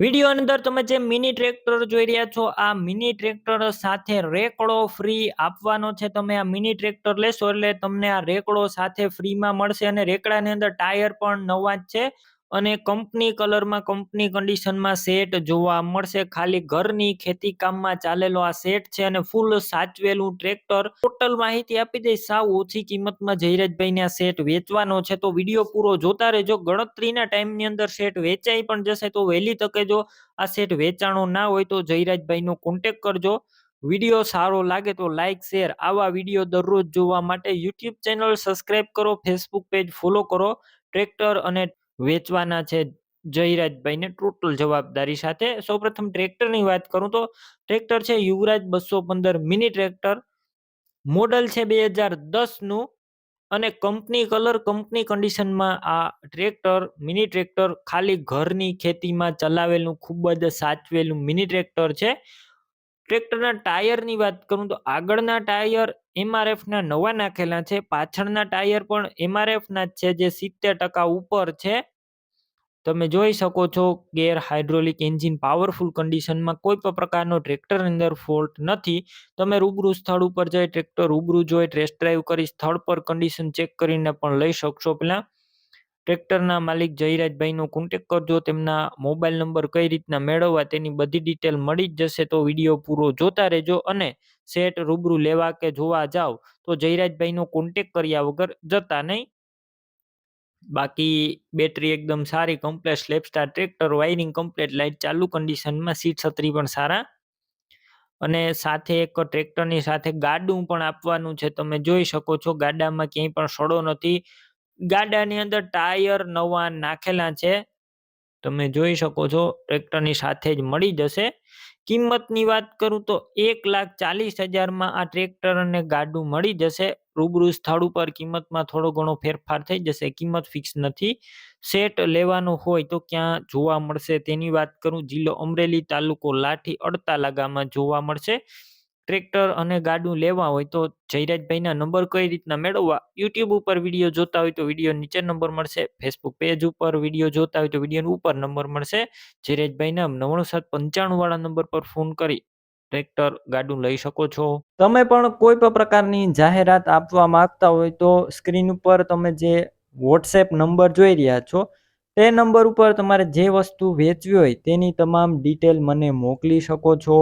Video અંદર તમે જે મિની ટ્રેક્ટર જોઈ રહ્યા છો, આ મિની ટ્રેક્ટર સાથે રેકડો ફ્રી આપવાનો છે. તમે આ મિની ટ્રેક્ટર લેશો એટલે તમને આ રેકડો સાથે ફ્રીમાં મળશે અને રેકડાની અંદર ટાયર પણ નવા જ છે. અને કંપની કલરમાં કંપની કન્ડિશનમાં સેટ જોવા મળશે. ખાલી ઘરની ખેતી કામમાં ચાલેલો આ સેટ છે અને ફૂલ સાચવેલું ટ્રેક્ટર ટોટલ માહિતી આપી દઈશ. સાવ ઓછી કિંમતમાં જયરાજભાઈને આ સેટ વેચવાનો છે. તો વીડિયો પૂરો જોતા રહેજો. ગણતરીના ટાઈમની અંદર સેટ વેચાઈ પણ જશે. તો વહેલી તકે જો આ સેટ વેચાણો ના હોય તો જયરાજભાઈનો કોન્ટેક કરજો. વીડિયો સારો લાગે તો લાઇક શેર આવા વીડિયો દરરોજ જોવા માટે યુટ્યુબ ચેનલ સબસ્ક્રાઇબ કરો. ફેસબુક પેજ ફોલો કરો. ટ્રેક્ટર અને વેચવાના છે જયરાજભાઈને ટોટલ જવાબદારી સાથે. સૌપ્રથમ ટ્રેક્ટરની વાત કરું તો ટ્રેક્ટર છે યુવરાજ બસો પંદર મિની ટ્રેક્ટર. મોડલ છે બે હજાર દસનું અને કંપની કલર કંપની કન્ડિશનમાં આ ટ્રેક્ટર, મિની ટ્રેક્ટર ખાલી ઘરની ખેતીમાં ચલાવેલું, ખૂબ જ સાચવેલું મિની ટ્રેક્ટર છે. ટ્રેક્ટરના ટાયરની વાત કરું તો આગળના ટાયર એમઆરએફના નવા નાખેલા છે. પાછળના ટાયર પણ એમઆરએફના જ છે જે સિત્તેર ટકા ઉપર છે. તમે જોઈ શકો છો ગેર હાઇડ્રોલિક એન્જિન પાવરફુલ કન્ડિશનમાં કોઈ પણ પ્રકારનો ટ્રેક્ટર અંદર ફોલ્ટ નથી. તમે રૂબરૂ સ્થળ ઉપર જઈ ટ્રેક્ટર રૂબરૂ જોઈ ટેસ્ટ ડ્રાઈવ કરી સ્થળ પર કન્ડિશન ચેક કરીને પણ લઈ શકશો. પહેલાં ટ્રેક્ટરના માલિક જયરાજભાઈનો કોન્ટેક કરજો, તેમના મોબાઈલ નંબર કઈ રીતના મેળવવા તેની બધી ડિટેલ મળી જ જશે તો વીડિયો પૂરો જોતા રહેજો અને સેટ રૂબરૂ લેવા કે જોવા જાઓ તો જયરાજભાઈનો કોન્ટેક કર્યા વગર જતા નહીં. બાકી બેટરી એકદમ સારી કમ્પ્લેટ સ્લેપસ્ટાર ટ્રેક્ટર વાયરિંગ કમ્પ્લેટ લાઇટ ચાલુ કન્ડિશનમાં સીટ છત્રી પણ સારા. અને સાથે એક ટ્રેક્ટરની સાથે ગાડું પણ આપવાનું છે. તમે જોઈ શકો છો ગાડામાં ક્યાંય પણ સડો નથી. ગાડાની અંદર ટાયર નવા નાખેલા છે. તમે જોઈ શકો છો ટ્રેક્ટરની સાથે જ મળી જશે. કિંમતની વાત કરું તો એક લાખ ચાલીસ હજારમાં આ ટ્રેક્ટર અને ગાડું મળી જશે. રૂબરૂ સ્થળ ઉપર કિંમતમાં થોડો ઘણો ફેરફાર થઈ જશે. કિંમત ફિક્સ નથી. સેટ લેવાનો હોય તો ક્યાં જોવા મળશે તેની વાત કરું. જિલ્લો અમરેલી તાલુકો લાઠી અડતાલા ગામમાં જોવા મળશે. ટ્રેક્ટર અને ગાડું લેવા હોય તો જયરાજભાઈના નંબર કઈ રીતના મેળવવા? યુટ્યુબ ઉપર વીડિયો જોતા હોય તો વીડિયો નીચે નંબર મળશે. ફેસબુક પેજ ઉપર વીડિયો જોતા હોય તો વીડિયો ઉપર નંબર મળશે. જયરાજભાઈના નવ્વાણું સાત પંચાણું વાળા નંબર પર ફોન કરી ટ્રેક્ટર, ગાડું લઈ શકો છો. તમે પણ કોઈ પણ પ્રકારની જાહેરાત આપવા માંગતા હોય તો સ્ક્રીન ઉપર તમે જે વોટ્સએપ નંબર જોઈ રહ્યા છો, તે નંબર ઉપર તમારે જે વસ્તુ વેચવી હોય તેની તમામ ડિટેલ મને મોકલી શકો છો.